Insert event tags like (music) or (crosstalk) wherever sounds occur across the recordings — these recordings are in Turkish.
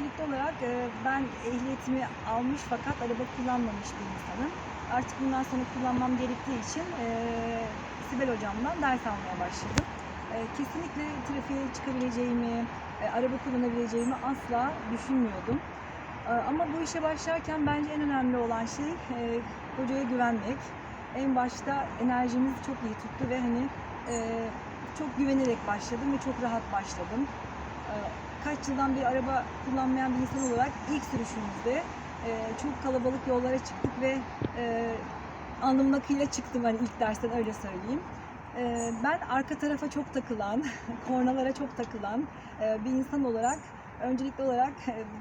olarak e, ben ehliyetimi almış fakat araba kullanmamış bir insanım. Artık bundan sonra kullanmam gerektiği için e, Sibel hocamdan ders almaya başladım. E, kesinlikle trafiğe çıkabileceğimi, araba kullanabileceğimi asla düşünmüyordum. Ama bu işe başlarken bence en önemli olan şey hocaya güvenmek. En başta enerjimiz çok iyi tuttu ve hani çok güvenerek başladım ve çok rahat başladım. E, kaç yıldan bir araba kullanmayan bir insan olarak ilk sürüşümüzde e, çok kalabalık yollara çıktık ve e, alnımın akıyla çıktım hani ilk dersten öyle söyleyeyim. E, ben arka tarafa çok takılan, (laughs) kornalara çok takılan e, bir insan olarak öncelikli olarak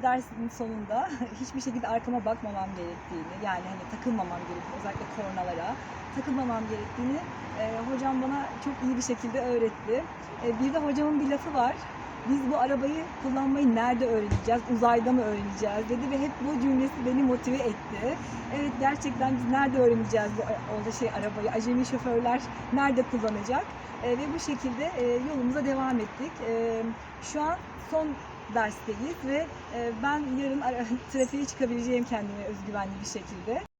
dersin sonunda (laughs) hiçbir şekilde arkama bakmamam gerektiğini yani hani takılmamam gerektiğini özellikle kornalara takılmamam gerektiğini hocam bana çok iyi bir şekilde öğretti. Bir de hocamın bir lafı var. Biz bu arabayı kullanmayı nerede öğreneceğiz? Uzayda mı öğreneceğiz? dedi ve hep bu cümlesi beni motive etti. Evet gerçekten biz nerede öğreneceğiz bu o şey arabayı? Acemi şoförler nerede kullanacak? E, ve bu şekilde e, yolumuza devam ettik. E, şu an son dersteyiz ve e, ben yarın (laughs) trafiğe çıkabileceğim kendime özgüvenli bir şekilde.